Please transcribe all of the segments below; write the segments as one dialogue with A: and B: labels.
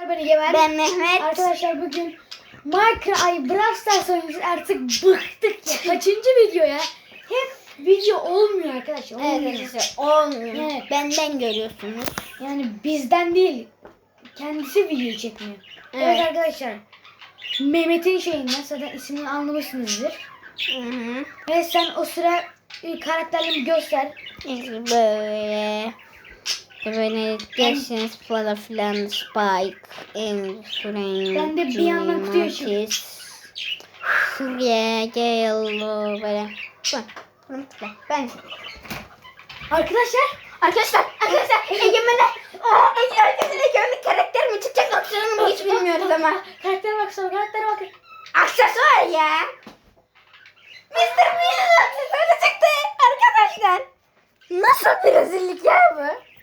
A: Ben Egemen.
B: Ben Mehmet.
A: Arkadaşlar bugün Minecraft, ay Brawl Stars oynuyoruz. Artık bıktık ya. Kaçıncı video ya? Hep video olmuyor arkadaşlar.
B: Evet
A: Olmuyor.
B: arkadaşlar olmuyor.
A: Evet.
B: Benden görüyorsunuz.
A: Yani bizden değil. Kendisi video çekmiyor. Evet,
B: Evet.
A: arkadaşlar. Mehmet'in şeyinden zaten ismini anlamışsınızdır.
B: Hı hı.
A: Ve sen o sıra e, karakterlerini göster.
B: İşte böyle. Böyle geçsiniz falan filan Spike, Enframe,
A: Ben de bir yandan kutuyu.
B: Mantis, Surya, Gale, böyle. Ben, ben, ben.
A: Arkadaşlar
B: Arkadaşlar, arkadaşlar, Egemen'e, herkesin Egemen'in karakter mi çıkacak mu hiç bilmiyoruz ama.
A: karaktere bak sonra karaktere bak.
B: Aksesuar ya. Mr. Bean'in aksesuarı çıktı arkadaşlar. Nasıl bir rezillik ya bu?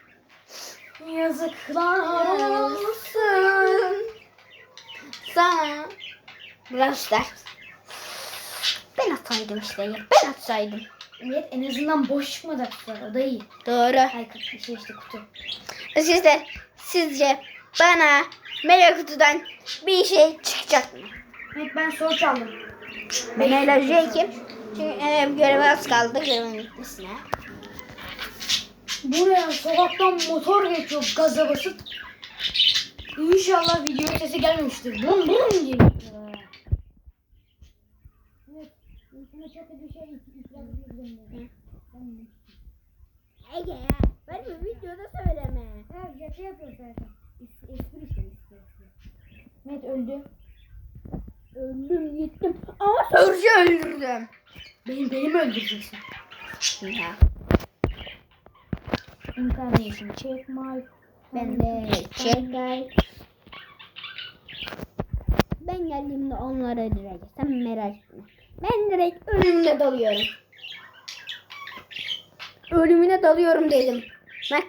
A: Yazıklar olsun.
B: Sana. Brawl Stars. Ben atsaydım işte ya. Ben atsaydım.
A: Evet en azından boş çıkmadı aksesuar. O da iyi.
B: Doğru.
A: Ay şey işte kutu.
B: Sizler sizce bana melek kutudan bir şey çıkacak mı?
A: Evet ben soru çaldım.
B: Ben eğleneceğim. Çünkü e, göreve az kaldı. Görevin bitmesine.
A: Bu ne ya? Sokaktan motor geçiyor gaza basıp. İnşallah video sesi gelmemiştir. Bum bum diye. Şey.
B: Ege. Ben bu videoda söyleme.
A: Evet şaka yapıyor zaten. Es- Espri espri. Mehmet öldü.
B: Öldüm gittim. Ama Sörcü öldürdüm.
A: Benim beni mi öldüreceksin?
B: Ya.
A: Incarnation check my.
B: Ben de çekay. Ben geldiğimde onlara direkt. Sen merak etme. Ben direkt ölümüne dalıyorum. Ölümüne dalıyorum dedim. Bak.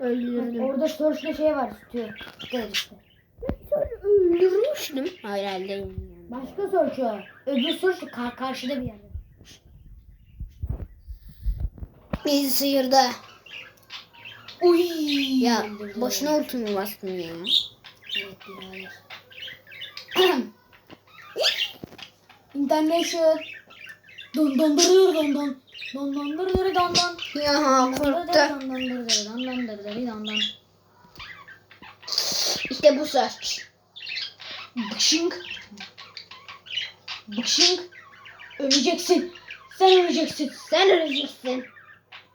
B: Öldürdüm.
A: Orada search'te şey var tutuyor. İşte.
B: Öldürmüştüm. Herhalde.
A: Başka search o. Öbür search ka- karşıda bir yerde.
B: Bizi sıyırdı.
A: Uy.
B: Ya boşuna ultimi bastım ya.
A: Evet birader. International. Don don don don. Don don don don.
B: Ya
A: Don don
B: korktu.
A: don don don don dur dur don don.
B: İşte bu search.
A: Bıkşıng. Bıkşıng. Öleceksin. Sen öleceksin.
B: Sen öleceksin.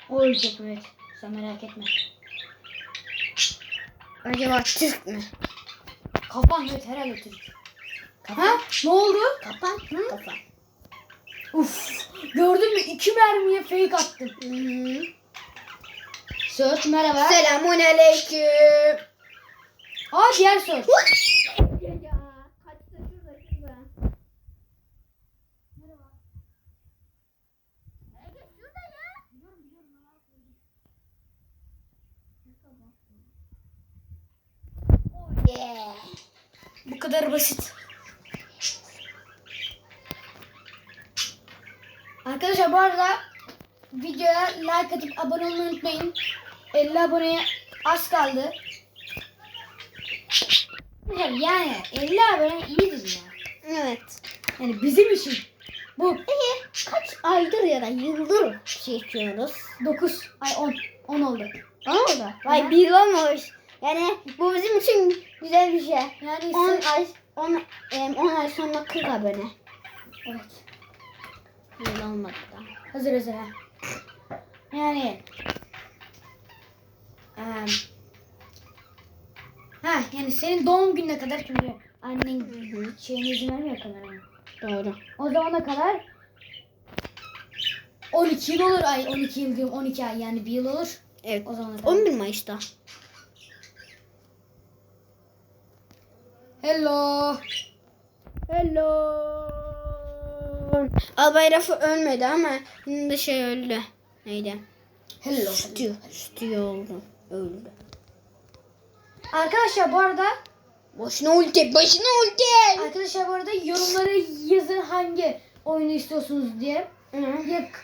A: O ölecek evet. Sen merak etme.
B: Acaba Türk mü?
A: Kafan evet herhalde Türk. Ha? Ne oldu?
B: Kapan. Kapan.
A: Uf. Gördün mü? İki mermiye fake attım.
B: Hı-hı.
A: Search merhaba.
B: Selamun aleyküm.
A: Aa diğer search.
B: Yeah.
A: Bu kadar basit. Arkadaşlar bu arada videoya like atıp abone olmayı unutmayın. 50 aboneye az kaldı. Yani 50 abone iyidir ya.
B: Evet.
A: Yani bizim için. Bu
B: Peki kaç aydır ya da yıldır çekiyoruz?
A: 9 ay 10 10 oldu.
B: Ne oldu?
A: Hı.
B: Vay bir olmuş. Yani bu bizim için güzel bir şey.
A: Yani
B: 10
A: sen-
B: ay 10 em, 10 ay sonra 40 abone.
A: evet.
B: Yıl olmadı da.
A: Hazır hazır ha. Yani em, ha yani senin doğum gününe kadar çünkü annen şeyine izin vermiyor kamerama.
B: Doğru.
A: O zamana kadar 12 yıl olur ay 12 yıl diyorum 12 ay yani bir yıl olur.
B: Evet.
A: O kadar.
B: 11 Mayıs'ta.
A: Hello.
B: Hello. Albay Rafa ölmedi ama yine de şey öldü. Neydi?
A: Hello.
B: Stu. Stu oldu. Öldü.
A: Arkadaşlar bu arada
B: Başına ulti. Başına ulti.
A: arkadaşlar bu arada yorumlara yazın hangi oyunu istiyorsunuz diye.
B: Hı.
A: Ya K-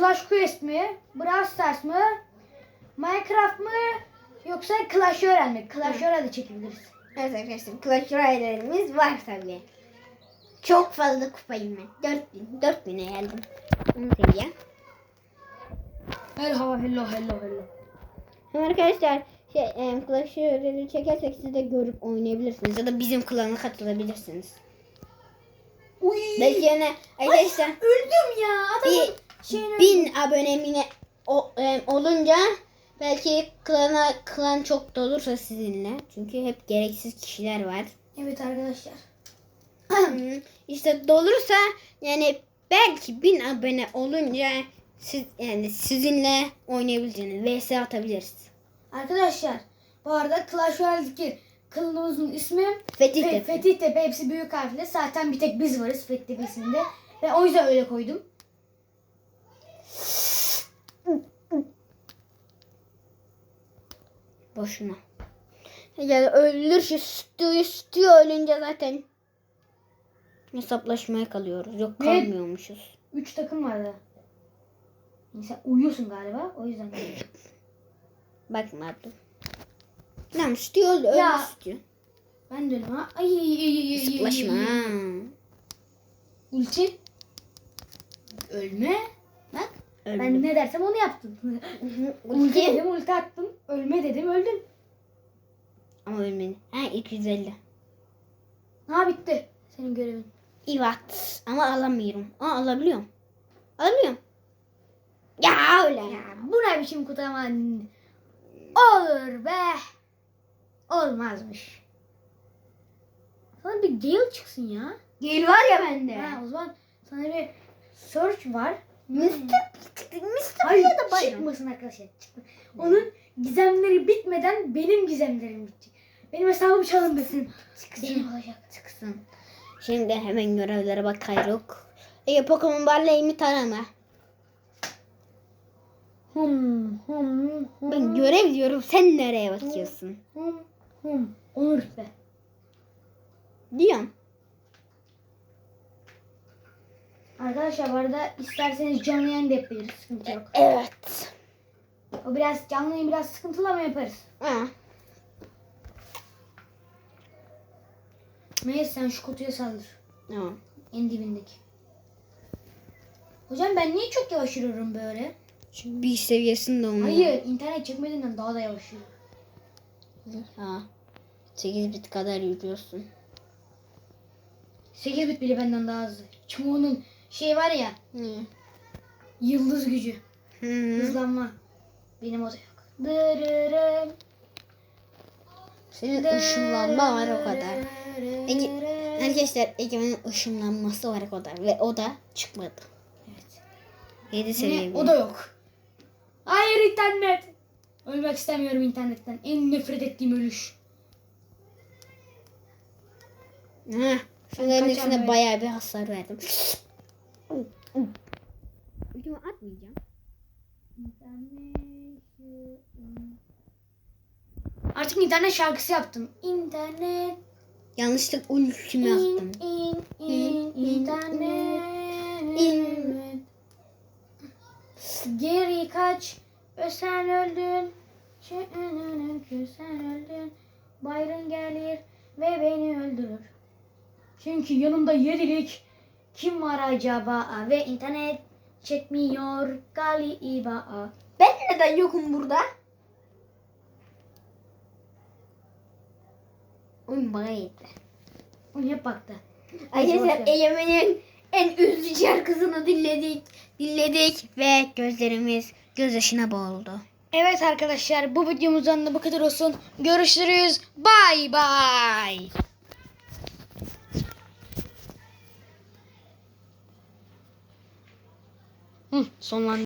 A: Clash Quest mi? Brawl Stars mı? Minecraft mı? Yoksa Clash Royale mi? Clash Royale de çekebiliriz.
B: Evet arkadaşlar Clash Royale'lerimiz var tabii. Çok fazla kupayım ben. 4000. 4000'e geldim. Onu seviye.
A: Merhaba hello hello hello.
B: Hem arkadaşlar şey, e, Clash Royale'i çekersek siz de görüp oynayabilirsiniz. Ya da bizim klana katılabilirsiniz.
A: Uy.
B: Belki yine arkadaşlar
A: Öldüm ya. Adamın
B: bir
A: şeyini
B: bin abonemine o, e, olunca belki klana klan çok dolursa sizinle. Çünkü hep gereksiz kişiler var.
A: Evet arkadaşlar.
B: İşte dolursa yani belki bin abone olunca siz yani sizinle oynayabileceğiniz vs atabiliriz.
A: Arkadaşlar bu arada Clash Royale'deki kılımızın ismi
B: Fetih
A: Fe-
B: Tepe.
A: Fetih Tepe hepsi büyük harfle. Zaten bir tek biz varız Fetih Tepe isminde. Ve o yüzden öyle koydum.
B: Boşuna. Yani ölür şu sütü, sütü ölünce zaten hesaplaşmaya kalıyoruz. Yok
A: Ne?
B: kalmıyormuşuz.
A: Üç takım vardı. Sen uyuyorsun galiba. O yüzden.
B: Bakma Abdul. Tamam sütü öldü.
A: Ya.
B: sütü.
A: Ben de öyle ha. Ay ay ay ay.
B: Sıklaşma.
A: Ulti. Ölme. Bak.
B: Öldü.
A: Ben ne dersem onu yaptım. ulti dedim ulti attım. Ölme dedim öldüm.
B: Ama ölmedi. Ha 250.
A: Ha bitti. Senin görevin.
B: Evet. Ama alamıyorum. Aa alabiliyorum. Alabiliyorum. Ya öyle ya.
A: Bu ne biçim kutlama? Olur be. Olmazmış. Sana bir Gale çıksın ya.
B: Gel var ya bende.
A: Ha, o zaman sana bir search var.
B: Mr. P- Mr.
A: Hayır
B: P'ye de bayram.
A: çıkmasın arkadaşlar. Çıkma. Onun gizemleri bitmeden benim gizemlerim bitecek. Benim hesabım çalınmasın. Benim olacak.
B: Çıksın. Şimdi hemen görevlere bakıyoruz. Ege Pokemon Barley'imi tarama.
A: Hum hum hum.
B: Ben görev diyorum. Sen nereye bakıyorsun?
A: hum hum. Onur be.
B: Diyorum.
A: Arkadaşlar bu arada isterseniz canlı yayın da yapabiliriz. Sıkıntı yok.
B: Evet.
A: O biraz canlı yayın biraz sıkıntılı ama yaparız.
B: Ha.
A: Meğer sen şu kutuya saldır.
B: Tamam.
A: En dibindeki. Hocam ben niye çok yavaş yürüyorum böyle?
B: Çünkü bir seviyesinde olmuyor.
A: Hayır internet çekmediğinden daha da yavaş yürüyorum.
B: Ha. 8 bit kadar yürüyorsun.
A: 8 bit bile benden daha hızlı. Onun şey var ya
B: Hı.
A: yıldız gücü.
B: Hı.
A: Hızlanma. Benim o da yok. Dırırım.
B: Senin ışınlanma var o kadar. Ege, arkadaşlar Egemen'in ışınlanması var o kadar. Ve o da çıkmadı.
A: Evet.
B: 7 seviye.
A: O da yok. Hayır internet. Ölmek istemiyorum internetten. En nefret ettiğim ölüş.
B: Ha. Şunların
A: böyle.
B: bayağı bir hasar verdim. Videomu atmayacağım.
A: Artık internet şarkısı yaptım. İnternet.
B: Yanlışlık ultimi attım.
A: İn, in, in, internet.
B: İn.
A: Geri kaç. Ve sen öldün. Çünkü sen öldün. Bayrın gelir ve beni öldürür. Çünkü yanımda yedilik. Kim var acaba? Ve internet çekmiyor galiba.
B: Ben neden yokum burada? Oyun bana yetti.
A: O niye baktı?
B: Arkadaşlar. Egemen'in en üzücü şarkısını dinledik. Dinledik ve gözlerimiz gözyaşına boğuldu.
A: Evet arkadaşlar bu videomuzdan da bu kadar olsun. Görüşürüz. Bay bay. Hı, sonlandı.